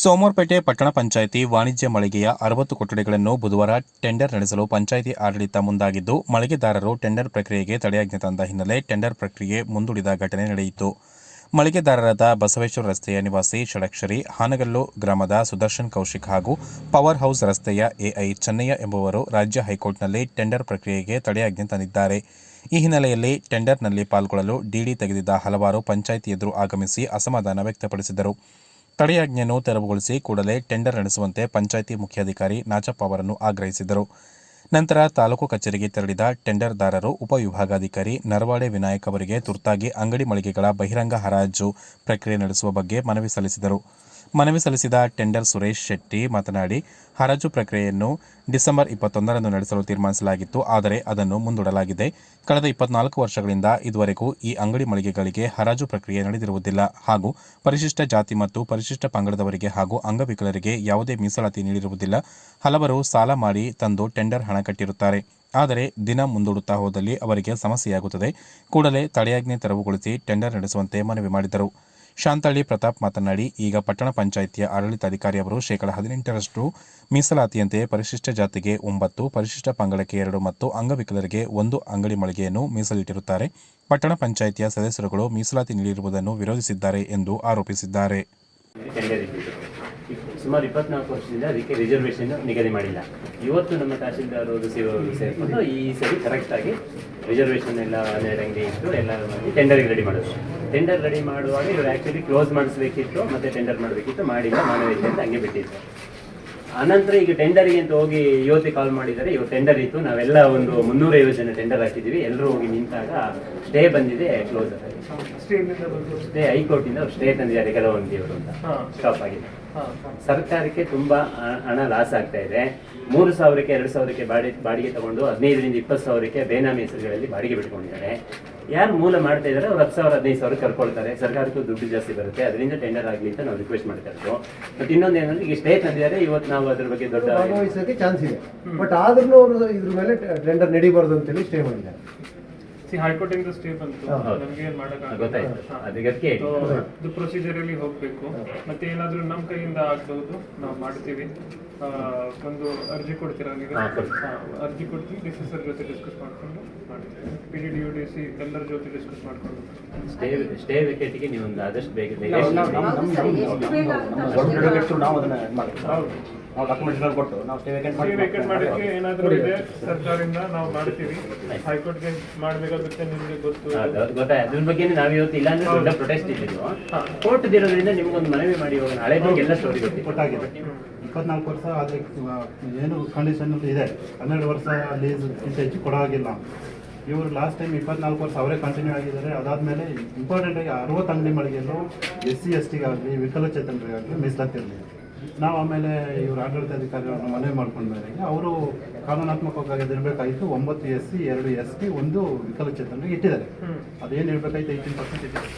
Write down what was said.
ಸೋಮವಾರಪೇಟೆ ಪಟ್ಟಣ ಪಂಚಾಯಿತಿ ವಾಣಿಜ್ಯ ಮಳಿಗೆಯ ಅರವತ್ತು ಕೊಠಡಿಗಳನ್ನು ಬುಧವಾರ ಟೆಂಡರ್ ನಡೆಸಲು ಪಂಚಾಯಿತಿ ಆಡಳಿತ ಮುಂದಾಗಿದ್ದು, ಮಳಿಗೆದಾರರು ಟೆಂಡರ್ ಪ್ರಕ್ರಿಯೆಗೆ ತಡೆಯಾಜ್ಞೆ ತಂದ ಹಿನ್ನೆಲೆ ಟೆಂಡರ್ ಪ್ರಕ್ರಿಯೆ ಮುಂದೂಡಿದ ಘಟನೆ ನಡೆಯಿತು. ಮಳಿಗೆದಾರರಾದ ಬಸವೇಶ್ವರ ರಸ್ತೆಯ ನಿವಾಸಿ ಷಡಕ್ಷರಿ, ಹಾನಗಲ್ಲು ಗ್ರಾಮದ ಸುದರ್ಶನ್ ಕೌಶಿಕ್ ಹಾಗೂ ಪವರ್ ಹೌಸ್ ರಸ್ತೆಯ ಎಐ ಚೆನ್ನಯ್ಯ ಎಂಬುವರು ರಾಜ್ಯ ಹೈಕೋರ್ಟ್ನಲ್ಲಿ ಟೆಂಡರ್ ಪ್ರಕ್ರಿಯೆಗೆ ತಡೆಯಾಜ್ಞೆ ತಂದಿದ್ದಾರೆ. ಈ ಹಿನ್ನೆಲೆಯಲ್ಲಿ ಟೆಂಡರ್ನಲ್ಲಿ ಪಾಲ್ಗೊಳ್ಳಲು ಡಿಡಿ ತೆಗೆದಿದ್ದ ಹಲವಾರು ಪಂಚಾಯಿತಿ ಎದುರು ಆಗಮಿಸಿ ಅಸಮಾಧಾನ ವ್ಯಕ್ತಪಡಿಸಿದರು. ತಡೆಯಾಜ್ಞೆಯನ್ನು ತೆರವುಗೊಳಿಸಿ ಕೂಡಲೇ ಟೆಂಡರ್ ನಡೆಸುವಂತೆ ಪಂಚಾಯಿತಿ ಮುಖ್ಯಾಧಿಕಾರಿ ನಾಚಪ್ಪ ಅವರನ್ನು ಆಗ್ರಹಿಸಿದರು. ನಂತರ ತಾಲೂಕು ಕಚೇರಿಗೆ ತೆರಳಿದ ಟೆಂಡರ್ದಾರರು ಉಪವಿಭಾಗಾಧಿಕಾರಿ ನರವಾಡೆ ವಿನಾಯಕ್ ಅವರಿಗೆ ತುರ್ತಾಗಿ ಅಂಗಡಿ ಮಳಿಗೆಗಳ ಬಹಿರಂಗ ಹರಾಜು ಪ್ರಕ್ರಿಯೆ ನಡೆಸುವ ಬಗ್ಗೆ ಮನವಿ ಸಲ್ಲಿಸಿದರು. ಮನವಿ ಸಲ್ಲಿಸಿದ ಟೆಂಡರ್ ಸುರೇಶ್ ಶೆಟ್ಟಿ ಮಾತನಾಡಿ, ಹರಾಜು ಪ್ರಕ್ರಿಯೆಯನ್ನು ಡಿಸೆಂಬರ್ ಇಪ್ಪತ್ತೊಂದರಂದು ನಡೆಸಲು ತೀರ್ಮಾನಿಸಲಾಗಿತ್ತು. ಆದರೆ ಅದನ್ನು ಮುಂದೂಡಲಾಗಿದೆ. ಕಳೆದ ಇಪ್ಪತ್ನಾಲ್ಕು ವರ್ಷಗಳಿಂದ ಇದುವರೆಗೂ ಈ ಅಂಗಡಿ ಮಳಿಗೆಗಳಿಗೆ ಹರಾಜು ಪ್ರಕ್ರಿಯೆ ನಡೆದಿರುವುದಿಲ್ಲ. ಹಾಗೂ ಪರಿಶಿಷ್ಟ ಜಾತಿ ಮತ್ತು ಪರಿಶಿಷ್ಟ ಪಂಗಡದವರಿಗೆ ಹಾಗೂ ಅಂಗವಿಕಲರಿಗೆ ಯಾವುದೇ ಮೀಸಲಾತಿ ನೀಡಿರುವುದಿಲ್ಲ. ಹಲವರು ಸಾಲ ಮಾಡಿ ತಂದು ಟೆಂಡರ್ ಹಣ ಕಟ್ಟಿರುತ್ತಾರೆ. ಆದರೆ ದಿನ ಮುಂದೂಡುತ್ತಾ ಹೋದಲ್ಲಿ ಅವರಿಗೆ ಸಮಸ್ಯೆಯಾಗುತ್ತದೆ. ಕೂಡಲೇ ತಡೆಯಾಜ್ಞೆ ತೆರವುಗೊಳಿಸಿ ಟೆಂಡರ್ ನಡೆಸುವಂತೆ ಮನವಿ ಮಾಡಿದರು. ಶಾಂತಳ್ಳಿ ಪ್ರತಾಪ್ ಮಾತನಾಡಿ, ಈಗ ಪಟ್ಟಣ ಪಂಚಾಯಿತಿಯ ಆಡಳಿತಾಧಿಕಾರಿ ಅವರು ಶೇಕಡ ಹದಿನೆಂಟರಷ್ಟು ಮೀಸಲಾತಿಯಂತೆ ಪರಿಶಿಷ್ಟ ಜಾತಿಗೆ ಒಂಬತ್ತು, ಪರಿಶಿಷ್ಟ ಪಂಗಡಕ್ಕೆ ಎರಡು ಮತ್ತು ಅಂಗವಿಕಲರಿಗೆ ಒಂದು ಅಂಗಡಿ ಮಳಿಗೆಯನ್ನು ಮೀಸಲಿಟ್ಟಿರುತ್ತಾರೆ. ಪಟ್ಟಣ ಪಂಚಾಯಿತಿಯ ಸದಸ್ಯರುಗಳು ಮೀಸಲಾತಿ ನೀಡಿರುವುದನ್ನು ವಿರೋಧಿಸಿದ್ದಾರೆ ಎಂದು ಆರೋಪಿಸಿದ್ದಾರೆ. ಸುಮಾರು ಇಪ್ಪತ್ನಾಲ್ಕು ವರ್ಷದಿಂದ ಅದಕ್ಕೆ ರಿಸರ್ವೇಷನ್ ನಿಗದಿ ಮಾಡಿಲ್ಲ. ಇವತ್ತು ನಮ್ಮ ತಹಶೀಲ್ದಾರ್ ಅವರು ಸೇರಿಕೊಂಡು ಈ ಸರಿ ಕರೆಕ್ಟಾಗಿ ರಿಸರ್ವೇಷನ್ ಎಲ್ಲ ಹನ್ನೆರಡು ಅಂಗಡಿ ಇಟ್ಟು ಎಲ್ಲ ಟೆಂಡರ್ಗೆ ರೆಡಿ ಮಾಡೋದು ಟೆಂಡರ್ ರೆಡಿ ಮಾಡುವಾಗ ಇವರು ಆ್ಯಕ್ಚುಲಿ ಕ್ಲೋಸ್ ಮಾಡಿಸ್ಬೇಕಿತ್ತು, ಮತ್ತೆ ಟೆಂಡರ್ ಮಾಡಬೇಕಿತ್ತು, ಮಾಡಿಲ್ಲ ಮಾಡಬೇಕು ಅಂತ ಹಂಗೆ ಬಿಟ್ಟಿತ್ತು ಅನಂತರ ಈಗ ಟೆಂಡರಿಗೆ ಅಂತ ಹೋಗಿ ಯುವತಿ ಕಾಲ್ ಮಾಡಿದ್ದಾರೆ. ಇವತ್ತು ಟೆಂಡರ್ ಇತ್ತು. ನಾವೆಲ್ಲ ಒಂದು ಮುನ್ನೂರೈವತ್ತು ಜನ ಟೆಂಡರ್ ಹಾಕಿದ್ದೀವಿ. ಎಲ್ಲರೂ ಹೋಗಿ ನಿಂತಾಗ ಸ್ಟೇ ಬಂದಿದೆ ಕ್ಲೋಸ್ ಸ್ಟೇ ಹೈಕೋರ್ಟಿಂದ ಸ್ಟೇ ತಂದಿದ್ದಾರೆ ಕೆಲವೊಂದು ಇವರು ಅಂತ ಸ್ಟಾಪ್ ಆಗಿದೆ. ಸರ್ಕಾರಕ್ಕೆ ತುಂಬಾ ಹಣ ಲಾಸ್ ಆಗ್ತಾ ಇದೆ. ಮೂರು ಸಾವಿರಕ್ಕೆ ಎರಡು ಸಾವಿರಕ್ಕೆ ಬಾಡಿ ಬಾಡಿಗೆ ತಗೊಂಡು ಹದಿನೈದರಿಂದ ಇಪ್ಪತ್ತು ಸಾವಿರಕ್ಕೆ ಬೇನಾಮಿ ಹೆಸರುಗಳಲ್ಲಿ ಬಾಡಿಗೆ ಬಿಟ್ಕೊಂಡಿದ್ದಾರೆ. ಯಾರು ಮೂಲ ಮಾಡ್ತಾ ಇದ್ದಾರೆ? ಅವ್ರು ಹತ್ತು ಸಾವಿರ ಹದಿನೈದು ಸಾವಿರ ಕರ್ಕೊಳ್ತಾರೆ. ಸರ್ಕಾರಕ್ಕೂ ದುಡ್ಡು ಜಾಸ್ತಿ ಬರುತ್ತೆ. ಅದರಿಂದ ಟೆಂಡರ್ ಆಗಲಿ ಅಂತ ನಾವು ರಿಕ್ವೆಸ್ಟ್ ಮಾಡ್ತಾ ಇರೋದು. ಮತ್ತೆ ಇನ್ನೊಂದು ಏನಂದ್ರೆ ಈಗ ಸ್ಟೇ ತಂದಿದ್ದಾರೆ. ಇವತ್ತು ನಾವು ಅದ್ರ ಬಗ್ಗೆ ದೊಡ್ಡ ಭಾಗವಹಿಸೋಕೆ ಚಾನ್ಸ್ ಇದೆ. ಬಟ್ ಆದ್ರೂ ಅವರು ಇದ್ರ ಮೇಲೆ ಟೆಂಡರ್ ನಡಿಬಾರ್ದು ಅಂತೇಳಿ ಸ್ಟೇ ಮಾಡಿದ್ದಾರೆ. ಸಿ ಹೈಕೋರ್ಟ್ ಇಂದ ಸ್ಟೇ ಬಂತು. ನಮ್ಗೆ ಏನ್ ಮಾಡಕ್ಕಾಗಲ್ಲ. ಗೊತ್ತಾಯ್ತು. ಅದಕ್ಕೆ So, ಇದು ಪ್ರೊಸೀಜರ್ ಅಲ್ಲಿ ಹೋಗ್ಬೇಕು. ಮತ್ತೆ ಏನಾದ್ರೂ ನಮ್ ಕೈಯಿಂದ ಆಗ್ಬಹುದು. ನಾವು ಮಾಡ್ತೀವಿ. ಆ, ಒಂದು ಅರ್ಜಿ ಕೊಡ್ತೀರಾ ನೀವು? ಅರ್ಜಿ ಕೊಡ್ತೀವಿ. ಡಿ ಜೊತೆ discuss P D U D C ಎಲ್ಲರ ಜೊತೆ ಡಿಸ್ಕಸ್ ಮಾಡ್ಕೊಂಡು. ಸ್ಟೇ ಸ್ಟೇ ವೆಕೇಟಿಗೆ ನೀವು ಒಂದು ಆದಷ್ಟು ಬೇಗ ಬೇಗ ನಾವು ಅದನ್ನ ನಾವು ಕೊಟ್ಟು ನಾವು ಸ್ಟೇ ವೇಕೆಂಟ್ ಸ್ಟೇ ವೇಕೆಟ್ ಮಾಡಕ್ಕೆ ಏನಾದ್ರೂ ಇದೆ? ಸರ್ಕಾರದಿಂದ ನಾವು ಮಾಡ್ತೀವಿ. ಹೈಕೋರ್ಟ್ಗೆ ಮಾಡ್ಬೇಕಾಗುತ್ತೆ ನಿಮಗೆ ಗೊತ್ತು. ಹೌದು, ಅದು ಗೊತ್ತಾಯ್ತು. ಅದ್ರ ಬಗ್ಗೆ ನಾವು ಇವತ್ತು ಇಲ್ಲ ಅಂದ್ರೆ ದೊಡ್ಡ ಪ್ರೊಟೆಸ್ಟ್ ಇದ್ದಿದ್ದು. ಕೋರ್ಟ್ ಇರೋದ್ರಿಂದ ನಿಮ್ಗೊಂದು ಮನವಿ ಮಾಡಿ ಹೋಗೋಣ. ಹಳೆ ಎಲ್ಲ ಸ್ಟೋರಿ ಕೊಟ್ಟಾಗಿದೆ ಇಪ್ಪತ್ನಾಲ್ಕು ವರ್ಷ ಆದರೆ ಏನು ಕಂಡೀಷನ್ ಇದೆ? ಹನ್ನೆರಡು ವರ್ಷ ಲೀಸ್ ಹೆಚ್ಚು ಕೊಡೋ ಹಾಗಿಲ್ಲ. ಇವರು ಲಾಸ್ಟ್ ಟೈಮ್ ಇಪ್ಪತ್ನಾಲ್ಕು ವರ್ಷ ಅವರೇ ಕಂಟಿನ್ಯೂ ಆಗಿದ್ದಾರೆ. ಅದಾದಮೇಲೆ ಇಂಪಾರ್ಟೆಂಟ್ ಆಗಿ ಅರವತ್ತು ಅಂಗಡಿ ಮಳಿಗೆಯಲ್ಲೂ ಎಸ್ ಸಿ ಎಸ್ ಟಿಗಾಗಲಿ ವಿಕಲಚೇತನರಿಗಾಗಲಿ ಮೀಸಲಾತಿರಲಿಲ್ಲ ನಾವು ಆಮೇಲೆ ಇವರು ಆಡಳಿತಾಧಿಕಾರಿಗಳನ್ನ ಮನವಿ ಮಾಡ್ಕೊಂಡ ಮೇರೆಗೆ ಅವರು ಕಾನೂನಾತ್ಮಕವಾಗಿ ಇರಬೇಕಾಯಿತು ಒಂಬತ್ತು ಎಸ್ ಸಿ ಎರಡು ಎಸ್ ಟಿ ಒಂದು ವಿಕಲಚೇತನರಿಗೆ ಇಟ್ಟಿದ್ದಾರೆ. ಅದೇನು ಇರಬೇಕಾಯ್ತು ಏಯ್ಟೀನ್ ಪರ್ಸೆಂಟ್ ಇಟ್ಟಿದ್ದಾರೆ.